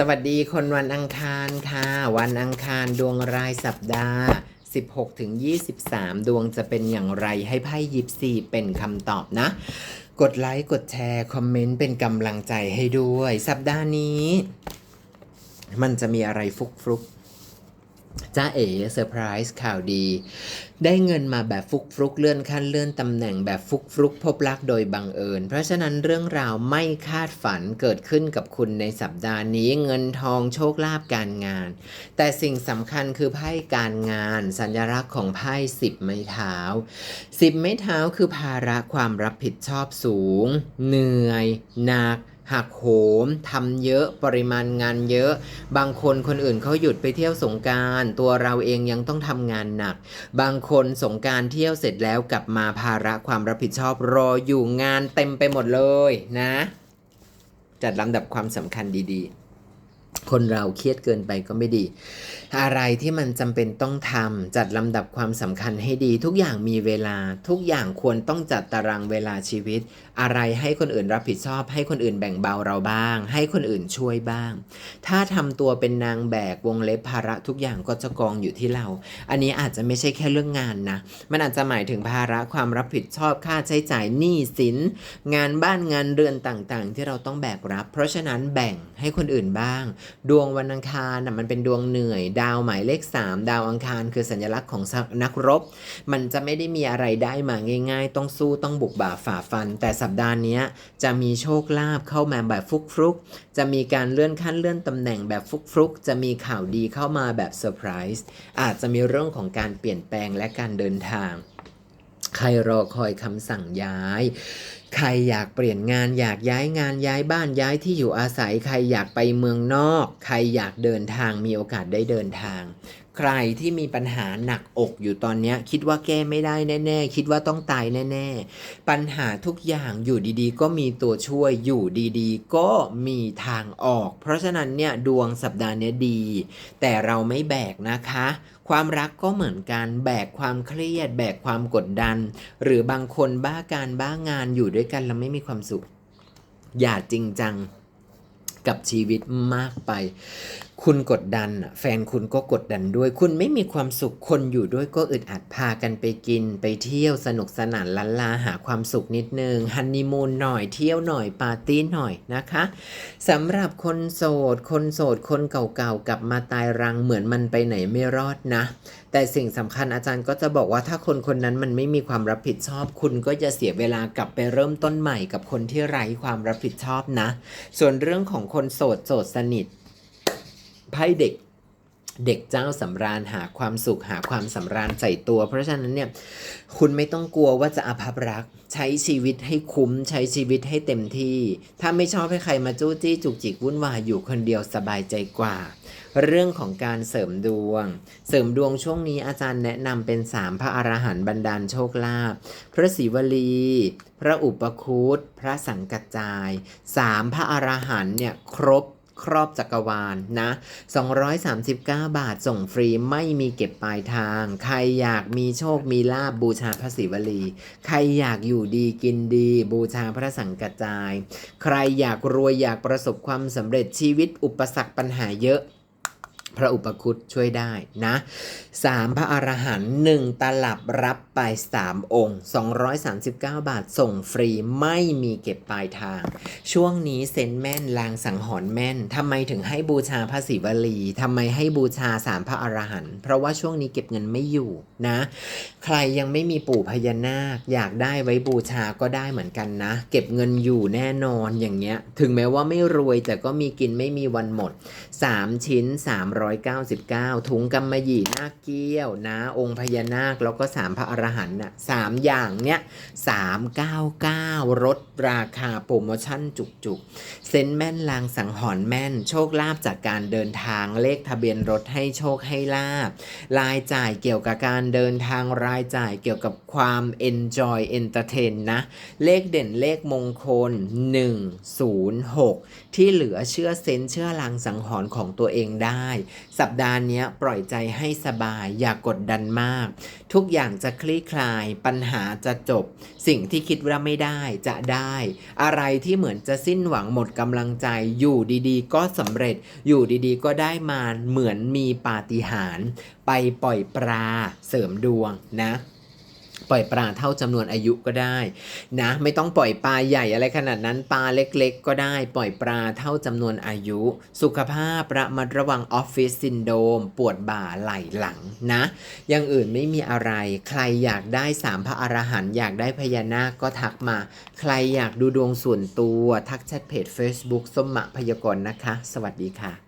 สวัสดีคนวันอังคารค่ะ วันอังคารดวงรายสัปดาห์ 16 ถึง 23 ดวงจะเป็นอย่างไรให้ไพ่ยิปซีเป็นคำตอบนะ กดไลค์กดแชร์ คอมเมนต์เป็นกำลังใจให้ด้วย สัปดาห์นี้ มันจะมีอะไรฟุกฟุก จ้าเอ๋เซอร์ไพรส์ข่าวดี ได้เงินมาแบบฟุกฟุกเลื่อนขั้นเลื่อนตำแหน่งแบบฟุกฟุกพบรักโดยบังเอิญ เพราะฉะนั้นเรื่องราวไม่คาดฝันเกิดขึ้นกับคุณในสัปดาห์นี้เงินทองโชคลาภการงาน แต่สิ่งสำคัญคือไพ่การงาน สัญลักษณ์ของไพ่สิบไม้เท้าสิบไม้เท้าคือภาระความรับผิดชอบสูง เหนื่อยหนัก หักโหมทำเยอะปริมาณงานเยอะ บางคนคนอื่นเขาหยุดไปเที่ยวสงการตัวเราเองยังต้องทำงานหนัก บางคนสงการเที่ยวเสร็จแล้วกลับมาภาระความรับผิดชอบรออยู่งานเต็มไปหมดเลยนะ จัดลำดับความสำคัญดีๆคนเราเครียดเกินไปก็ไม่ดี อะไรที่มันจำเป็นต้องทำจัดลำดับความสำคัญให้ดี ทุกอย่างมีเวลาทุกอย่างควรต้องจัดตารางเวลาชีวิต อะไรให้คนอื่นรับผิดชอบ ให้คนอื่นแบ่งเบาเราบ้าง ให้คนอื่นช่วยบ้าง ถ้าทำตัวเป็นนางแบกวงเล็บภาระทุกอย่างก็จะกองอยู่ที่เรา อันนี้อาจจะไม่ใช่แค่เรื่องงานนะ มันอาจจะหมายถึงภาระความรับผิดชอบค่าใช้จ่ายหนี้สิน งานบ้านงานเรือนต่างๆ ที่เราต้องแบกรับ เพราะฉะนั้นแบ่งให้คนอื่นบ้าง ดวงวันอังคารน่ะมันเป็นดวงเหนื่อย ดาวหมายเลข 3 ดาวอังคารคือสัญลักษณ์ของนักรบ มันจะไม่ได้มีอะไรได้มาง่าย ๆ ต้องสู้ต้องบุกบ่าฝ่าฟันแต่สัปดาห์นี้จะมีโชคลาภเข้ามาแบบฟุกฟุกจะมีการเลื่อนขั้นเลื่อนตำแหน่งแบบฟุกฟุกจะมีข่าวดีเข้ามาแบบเซอร์ไพรส์อาจจะมีเรื่องของการเปลี่ยนแปลงและการเดินทาง ใครรอคอยคำสั่งย้ายใครอยากเปลี่ยนงานอยากย้ายงานย้ายบ้านย้ายที่อยู่อาศัย ใครอยากไปเมืองนอก ใครอยากเดินทางมีโอกาสได้เดินทาง ใครที่มีปัญหาหนักอกอยู่ตอนนี้คิดว่าแก้ไม่ได้แน่ ๆ คิดว่าต้องตายแน่ ๆ ปัญหาทุกอย่างอยู่ดีๆ ก็มีตัวช่วยอยู่ดีๆ ก็มีทางออก เพราะฉะนั้นเนี่ยดวงสัปดาห์นี้ดี แต่เราไม่แบกนะคะ ความรักก็เหมือนกันแบกความเครียด แบกความกดดัน หรือบางคนบ้าการบ้างานอยู่ด้วยกันแล้วไม่มีความสุข อย่าจริงจังกับชีวิตมากไป คุณกดดันแฟนคุณก็กดดันด้วย คุณไม่มีความสุขคนอยู่ด้วยก็อึดอัดพากันไปกิน ไปเที่ยวสนุกสนานลันลาหาความสุขนิดนึงฮันนีมูนหน่อยเที่ยวหน่อยปาร์ตี้หน่อยนะคะสำหรับคนโสด คนโสด คนเก่าๆกลับมาตายรังเหมือนมันไปไหนไม่รอดนะ แต่สิ่งสำคัญอาจารย์ก็จะบอกว่าถ้าคนคนนั้นมันไม่มีความรับผิดชอบ คุณก็จะเสียเวลากลับไปเริ่มต้นใหม่กับคนที่ไร้ความรับผิดชอบนะ ส่วนเรื่องของคนโสดโสดสนิท ไพ่เด็กเด็กเจ้าสำราญหาความสุขหาความสำราญใส่ตัว เพราะฉะนั้นเนี่ยคุณไม่ต้องกลัวว่าจะอาภัพรัก ใช้ชีวิตให้คุ้ม ใช้ชีวิตให้เต็มที่ ถ้าไม่ชอบให้ใครมาจู้จี้จุกจิกวุ่นวายอยู่คนเดียวสบายใจกว่า เรื่องของการเสริมดวง เสริมดวงช่วงนี้อาจารย์แนะนำเป็นสามพระอรหันต์บันดาลโชคลาภพระศิวลี พระอุปคุตพระสังกัจจายสามพระอรหันต์เนี่ยครบ ครอบจักรวาลนะ 239 บาทส่งฟรีไม่มีเก็บปลายทาง ใครอยากมีโชคมีลาบบูชาพระศิวลี ใครอยากอยู่ดีกินดี บูชาพระสังกัจจาย ใครอยากรวยอยากประสบความสำเร็จชีวิตอุปสรรคปัญหาเยอะ พระอุปคุตช่วยได้นะสามพระอรหันต์หนึ่งตลับรับไป3องค์ 239 บาทส่งฟรีไม่มีเก็บปลายทาง ช่วงนี้เซนแม่นลางสังหรณ์แม่นทำไมถึงให้บูชาพระศิวลีทำไมให้บูชาสามพระอรหันต์เพราะว่าช่วงนี้เก็บเงินไม่อยู่นะ ใครยังไม่มีปู่พญานาคอยากได้ไว้บูชาก็ได้เหมือนกันนะ เก็บเงินอยู่แน่นอนอย่างเงี้ย ถึงแม้ว่าไม่รวยแต่ก็มีกินไม่มีวันหมด 3 ชิ้น399 ถุงกำมะหยี่นาคเกี้ยวนะองค์พญานาค แล้วก็3พระอรหันต์น่ะสามอย่างเนี้ย399ลดราคาโปรโมชั่นจุกๆ เซนแม่นลางสังหรณ์แม่น โชคลาภจากการเดินทางเลขทะเบียนรถให้โชคให้ลาบ รายจ่ายเกี่ยวกับการเดินทางรายจ่ายเกี่ยวกับความ enjoy entertain นะ เลขเด่นเลขมงคล 106 ที่เหลือเชื่อเซนเชื่อลางสังหรณ์ของตัวเองได้สัปดาห์นี้ปล่อยใจให้สบายอย่ากกดดันมาก ทุกอย่างจะคลี่คลาย ปัญหาจะจบ สิ่งที่คิดว่าไม่ได้จะได้ อะไรที่เหมือนจะสิ้นหวังหมดกำลังใจ อยู่ดีๆ ก็สำเร็จ อยู่ดีๆ ก็ได้มาเหมือนมีปาฏิหาริย์ไปปล่อยปลาเสริมดวงนะ ปล่อยปลาเท่าจำนวนอายุก็ได้นะไม่ต้องปล่อยปลาใหญ่อะไรขนาดนั้นปลาเล็กๆ ก็ได้ ปล่อยปลาเท่าจำนวนอายุ สุขภาพระมัดระวังออฟฟิศซินโดมปวดบ่าไหล่หลังนะอย่างอื่นไม่มีอะไร ใครอยากได้สามพระอรหันต์อยากได้พญานาคก็ทักมา ใครอยากดูดวงส่วนตัวทักแชทเพจ Facebook ส้มมะพยากรณ์นะคะ สวัสดีค่ะ